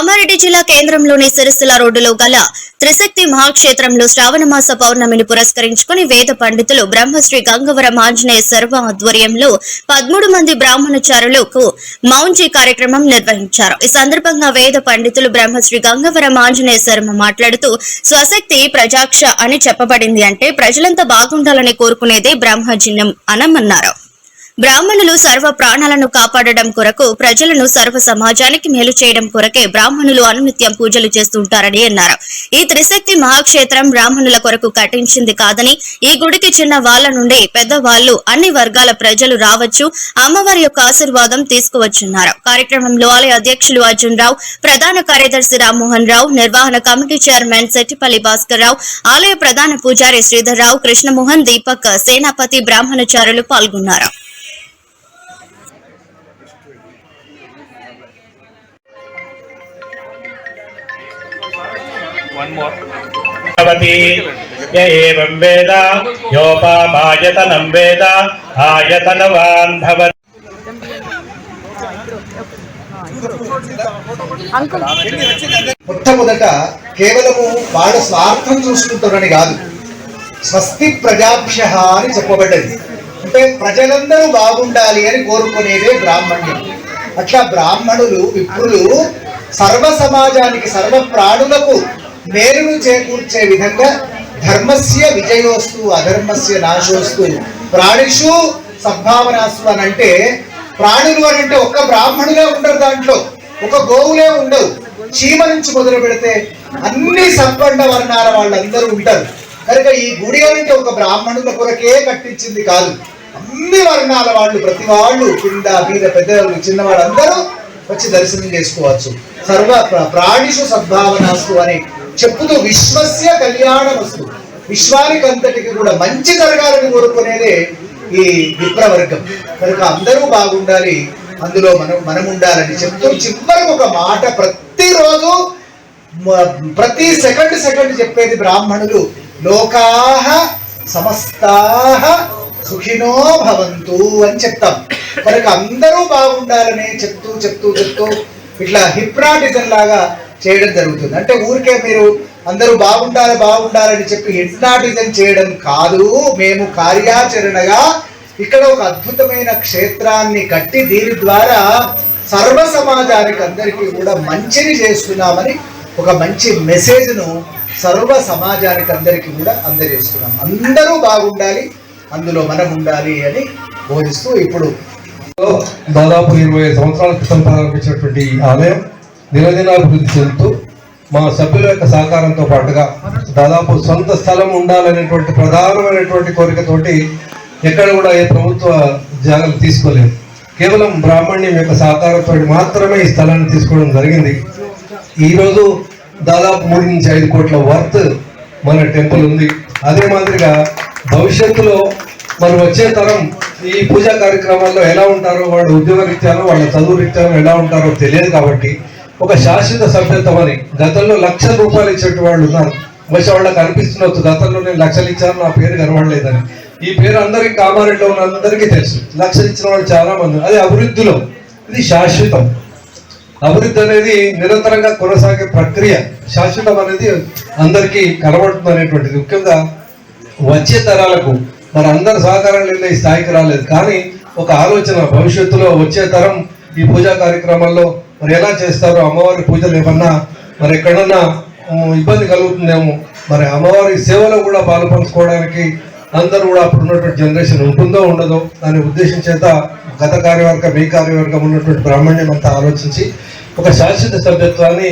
కామారెడ్డి జిల్లా కేంద్రంలోని సిరిసిల రోడ్డులో గల త్రిశక్తి మహాక్షేత్రంలో శ్రావణమాస పౌర్ణమిని పురస్కరించుకుని వేద పండితులు బ్రహ్మశ్రీ గంగవరం ఆంజనేయ సర్వ ఆధ్వర్యంలో పదమూడు మంది బ్రాహ్మణచారులకు మౌంజీ కార్యక్రమం నిర్వహించారు. ఈ సందర్భంగా వేద పండితులు బ్రహ్మశ్రీ గంగవరం ఆంజనేయ శర్మ మాట్లాడుతూ స్వశక్తి ప్రజాక్ష అని చెప్పబడింది అంటే ప్రజలంతా బాగుండాలని కోరుకునేదే బ్రహ్మజిన్నం అనమన్నారు. బ్రాహ్మణులు సర్వ ప్రాణాలను కాపాడడం కొరకు ప్రజలను సర్వ సమాజానికి మేలు చేయడం కొరకే బ్రాహ్మణులు అనునిత్యం పూజలు చేస్తుంటారని అన్నారు. ఈ త్రిశక్తి మహాక్షేత్రం బ్రాహ్మణుల కొరకు కట్టించింది కాదని ఈ గుడికి చిన్న వాళ్ళ నుండి పెద్దవాళ్ళు అన్ని వర్గాల ప్రజలు రావచ్చు అమ్మవారి యొక్క ఆశీర్వాదం తీసుకువచ్చున్నారు. కార్యక్రమంలో ఆలయ అధ్యక్షులు అర్జున్ రావు ప్రధాన కార్యదర్శి రామ్మోహన్ రావు నిర్వహణ కమిటీ చైర్మన్ సెట్టిపల్లి భాస్కర్ రావు ఆలయ ప్రధాన పూజారి శ్రీధర్ రావు కృష్ణమోహన్ దీపక్ సేనాపతి బ్రాహ్మణచారులు పాల్గొన్నారు. ఏం వేద? యోపామాయతనం వేద. ఆయతనవాన్ భవతి మొట్టమొదట కేవలము వాళ్ళ స్వార్థం చూసుకుంటారని కాదు. స్వస్తి ప్రజాభ్య అని చెప్పబడ్డది. అంటే ప్రజలందరూ బాగుండాలి అని కోరుకునేదే బ్రాహ్మణ్యం. అట్లా బ్రాహ్మణులు విప్రులు సర్వ సమాజానికి సర్వ ప్రాణులకు మేలును చేకూర్చే విధంగా ధర్మస్య విజయోస్తు అధర్మస్య నాశోస్తు. ప్రాణిషు సద్భావనాస్తు అని అంటే ప్రాణులు అని అంటే ఒక్క బ్రాహ్మణులే ఉండరు దాంట్లో ఒక గోవులే ఉండవు. చీమ నుంచి మొదలు పెడితే అన్ని సత్వండ వర్ణాల వాళ్ళందరూ ఉంటారు. కనుక ఈ గుడి అంటే ఒక బ్రాహ్మణుల కొరకే కట్టించింది కాదు. అన్ని వర్ణాల వాళ్ళు ప్రతి వాళ్ళు కింద మీద పెద్దవాళ్ళు చిన్నవాళ్ళు అందరూ వచ్చి దర్శనం చేసుకోవచ్చు. సర్వ ప్రాణిషు సద్భావనాస్తు అని చెప్పుతూ విశ్వస్య కళ్యాణమస్తు. విశ్వానికి అంతటికి కూడా మంచి జరగాలని కోరుకునేదే ఈ విప్రవర్గం. కనుక అందరూ బాగుండాలి అందులో మనం మనం ఉండాలని చెప్తూ చివరికి ఒక మాట ప్రతిరోజు ప్రతి సెకండ్ సెకండ్ చెప్పేది బ్రాహ్మణులు. లోకాహ సమస్తాహ సుఖినో భవంతు అని చెప్తాం. కనుక అందరూ బాగుండాలని చెప్తూ చెప్తూ చెప్తూ ఇట్లా హిప్నాటిజం లాగా చేయడం జరుగుతుంది. అంటే ఊరికే మీరు అందరూ బాగుండాలి బాగుండాలని చెప్పి హిప్నాటిజం చేయడం కాదు. మేము కార్యాచరణగా ఇక్కడ ఒక అద్భుతమైన క్షేత్రాన్ని కట్టి దీని ద్వారా సర్వ సమాజానికి అందరికీ కూడా మంచిని చేస్తున్నామని ఒక మంచి మెసేజ్ను సర్వ సమాజానికి అందరికీ కూడా అందజేస్తున్నాం. అందరూ బాగుండాలి అందులో మనం ఉండాలి అని బోధిస్తూ ఇప్పుడు దాదాపు ఇరవై సంవత్సరాల క్రితం ప్రారంభించినటువంటి ఆలయం. దినదినాభివృద్ధి చెందుతూ మా సభ్యుల యొక్క సహకారంతో పాటుగా దాదాపు సొంత స్థలం ఉండాలనేటువంటి ప్రధానమైనటువంటి కోరికతోటి ఎక్కడ కూడా ఏ ప్రభుత్వ జాగ్రత్త తీసుకోలేదు. కేవలం బ్రాహ్మణ్యం యొక్క సహకారంతో మాత్రమే ఈ స్థలాన్ని తీసుకోవడం జరిగింది. ఈరోజు దాదాపు మూడు నుంచి ఐదు కోట్ల వర్త్ మన టెంపుల్ ఉంది. అదే మాదిరిగా భవిష్యత్తులో మరి వచ్చే తరం ఈ పూజా కార్యక్రమాల్లో ఎలా ఉంటారో వాళ్ళ ఉద్యోగ రీత్యానో వాళ్ళ చదువు రీత్యానో ఎలా ఉంటారో తెలియదు కాబట్టి ఒక శాశ్వత సభ్యత్వం అని. గతంలో లక్షల రూపాయలు ఇచ్చేటి వాళ్ళు ఉన్నారు. బహుశా వాళ్ళకి అనిపిస్తున్నట్టు గతంలో నేను లక్షలు ఇచ్చాను నా పేరు కనబడలేదని. ఈ పేరు అందరికీ కామారెడ్డిలో ఉన్న అందరికీ తెలుసు. లక్షలు ఇచ్చిన వాళ్ళు చాలా మంది అది అభివృద్ధిలో. ఇది శాశ్వతం. అభివృద్ధి అనేది నిరంతరంగా కొనసాగే ప్రక్రియ. శాశ్వతం అనేది అందరికీ కనబడుతుంది అనేటువంటిది. ముఖ్యంగా వచ్చే తరాలకు మరి అందరి సహకారం లేని ఈ స్థాయికి రాలేదు. కానీ ఒక ఆలోచన భవిష్యత్తులో వచ్చే తరం ఈ పూజా కార్యక్రమాల్లో మరి ఎలా చేస్తారో? అమ్మవారి పూజలు ఏమన్నా మరి ఎక్కడన్నా ఇబ్బంది కలుగుతుందేమో. మరి అమ్మవారి సేవలో కూడా పాల్పంచుకోవడానికి అందరూ కూడా అప్పుడు ఉన్నటువంటి జనరేషన్ ఉంటుందో ఉండదో దాని ఉద్దేశం చేత గత కార్యవర్గం ఈ కార్యవర్గం ఉన్నటువంటి బ్రాహ్మణ్యం అంతా ఆలోచించి ఒక శాశ్వత సభ్యత్వాన్ని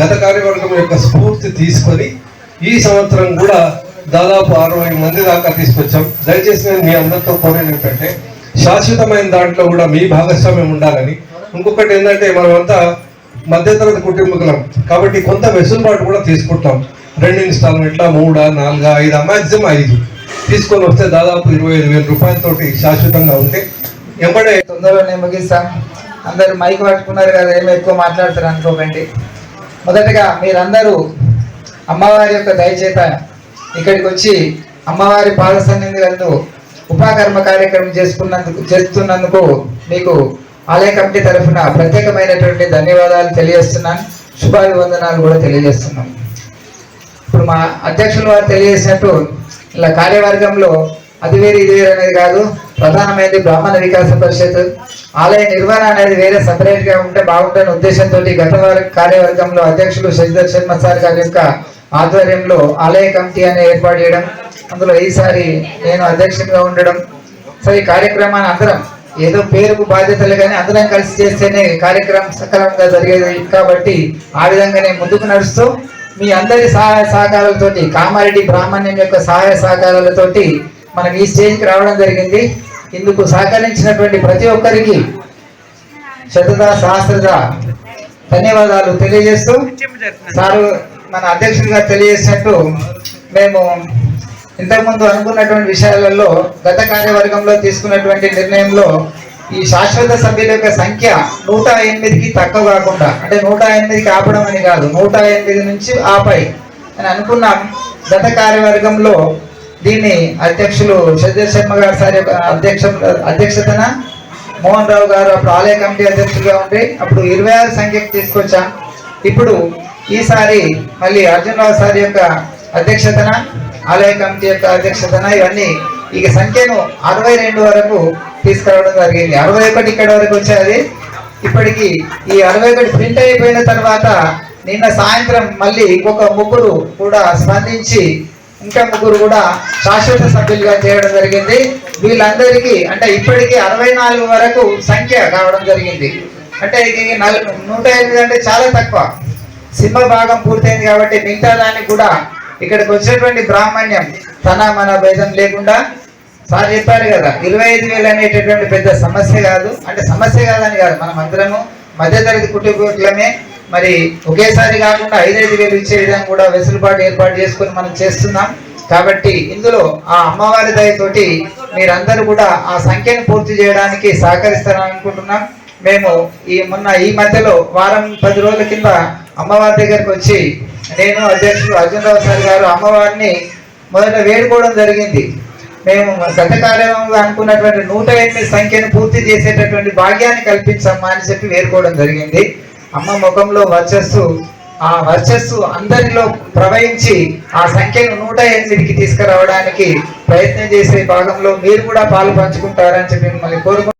గత కార్యవర్గం యొక్క స్ఫూర్తి తీసుకొని ఈ సంవత్సరం కూడా దాదాపు అరవై మంది దాకా తీసుకొచ్చాం. దయచేసి నేను మీ అందరితో కోరేది ఏంటంటే శాశ్వతమైన దాంట్లో కూడా మీ భాగస్వామ్యం ఉండాలని ఇంకొకటి ఏంటంటే మనమంతా మధ్యతరగతి కుటుంబకులం. కాబట్టి కొంత వెసులుబాటు కూడా తీసుకుంటాం. రెండు ఇన్స్టాల్మెంట్ల మూడా నాలుగా ఐదు మ్యాక్సిమం ఐదు. తీసుకొని వస్తే దాదాపు ఇరవై ఐదు వేల రూపాయలతోటి శాశ్వతంగా ఉంటే ఎంబడే తొందరలోనే ముగిస్తా. అందరూ మైక్ పట్టుకున్నారు కదా ఏమి ఎక్కువ మాట్లాడతారు అనుకోకండి. మొదటగా మీరందరూ అమ్మవారి యొక్క దయచేత ఇక్కడికి వచ్చి అమ్మవారి పాద సన్నిధిలో ఉపాకర్మ కార్యక్రమం చేసుకున్నందుకు చేస్తున్నందుకు మీకు ఆలయ కమిటీ తరఫున ప్రత్యేకమైనటువంటి ధన్యవాదాలు తెలియజేస్తున్నాను. శుభాభివందనాలు కూడా తెలియజేస్తున్నాం. ఇప్పుడు మా అధ్యక్షులు వారు తెలియజేసినట్టు ఇలా కార్యవర్గంలో అది వేరు ఇది వేరు అనేది కాదు. ప్రధానమైనది బ్రాహ్మణ వికాస పరిషత్. ఆలయ నిర్వహణ అనేది వేరే సపరేట్గా ఉంటే బాగుంటుందనే ఉద్దేశంతో గత కార్యవర్గంలో అధ్యక్షులు శశిధర్ శర్మ సార్ గారి యొక్క ఆధ్వర్యంలో ఆలయ కమిటీ అనే ఏర్పాటు చేయడం. అందులో ఈసారి నేను అధ్యక్షంగా ఉండడం. సో ఈ కార్యక్రమాన్ని అందరం ఏదో పేరుకు బాధ్యతలు కానీ అందరం కలిసి చేస్తేనే కార్యక్రమం సకాలంగా జరిగేది. కాబట్టి ఆ విధంగానే ముందుకు నడుస్తూ మీ అందరి సహాయ సహకారాలతోటి కామారెడ్డి బ్రాహ్మణ్యం యొక్క సహాయ సహకారాలతోటి మనం ఈ స్టేజ్కి రావడం జరిగింది. ఇందుకు సహకరించినటువంటి ప్రతి ఒక్కరికి శతద సహస్రద ధన్యవాదాలు తెలియజేస్తూ సారు మన అధ్యక్షుడిగా తెలియజేసినట్టు మేము ఇంతకుముందు అనుకున్నటువంటి విషయాలలో గత కార్యవర్గంలో తీసుకున్నటువంటి నిర్ణయంలో ఈ శాశ్వత సభ్యుల యొక్క సంఖ్య నూట ఎనిమిదికి తక్కువ కాకుండా అంటే నూట ఎనిమిదికి ఆపడం అని కాదు నూట ఎనిమిది నుంచి ఆపై అని అనుకున్నాం. గత కార్యవర్గంలో దీన్ని అధ్యక్షులు సజ్జర్ శర్మ గారు సార్ అధ్యక్ష అధ్యక్షతన మోహన్ రావు గారు అప్పుడు ఆలయ కమిటీ అధ్యక్షులుగా ఉండి అప్పుడు ఇరవై ఆరు సంఖ్యకు తీసుకొచ్చాం. ఇప్పుడు ఈసారి మళ్ళీ అర్జున్ రావు సార్ యొక్క అధ్యక్షతన ఆలయ కమిటీ యొక్క అధ్యక్షతన ఇవన్నీ ఇక సంఖ్యను అరవై రెండు వరకు తీసుకురావడం జరిగింది. అరవై ఒకటి ఇక్కడ వరకు వచ్చేది. ఇప్పటికి ఈ అరవై ఒకటి ప్రింట్ అయిపోయిన తర్వాత నిన్న సాయంత్రం మళ్ళీ ఇంకొక ముగ్గురు కూడా స్పందించి ఇంకా ముగ్గురు కూడా శాశ్వత సభ్యులుగా చేయడం జరిగింది. వీళ్ళందరికీ అంటే ఇప్పటికీ అరవై నాలుగు వరకు సంఖ్య కావడం జరిగింది. అంటే ఇది నల్- నూట ఎనిమిది అంటే చాలా తక్కువ. సింహ భాగం పూర్తయింది కాబట్టి మిగతా దానికి కూడా ఇక్కడికి వచ్చినటువంటి బ్రాహ్మణ్యం తన మన భేదం లేకుండా సార్ చెప్పారు కదా ఇరవై ఐదు వేలు అనేటటువంటి పెద్ద సమస్య కాదు. అంటే సమస్య కాదని కాదు మనం అందరము మధ్యతరగతి కుటుంబీకులమే. మరి ఒకేసారి కాకుండా ఐదైదు వేలు ఇచ్చే విధంగా కూడా వెసులుబాటు ఏర్పాటు చేసుకొని మనం చేస్తున్నాం. కాబట్టి ఇందులో ఆ అమ్మవారి దయతోటి మీరందరూ కూడా ఆ సంఖ్యను పూర్తి చేయడానికి సహకరిస్తారని అనుకుంటున్నాం. మేము ఈ మొన్న ఈ మధ్యలో వారం పది రోజుల కింద అమ్మవారి దగ్గరికి వచ్చి నేను అధ్యక్షుడు అర్జున్ రావు సార్ గారు అమ్మవారిని మొదట వేడుకోవడం జరిగింది. మేము గత అనుకున్నటువంటి నూట ఎనిమిది సంఖ్యను పూర్తి చేసేటటువంటి భాగ్యాన్ని కల్పించమ్మా అని చెప్పి వేడుకోవడం జరిగింది. అమ్మ ముఖంలో వర్చస్సు ఆ వర్చస్సు అందరిలో ప్రవహించి ఆ సంఖ్యను నూట ఎనిమిదికి తీసుకురావడానికి ప్రయత్నం చేసే భాగంలో మీరు కూడా పాలు పంచుకుంటారని చెప్పి మిమ్మల్ని కోరుకుంటున్నాను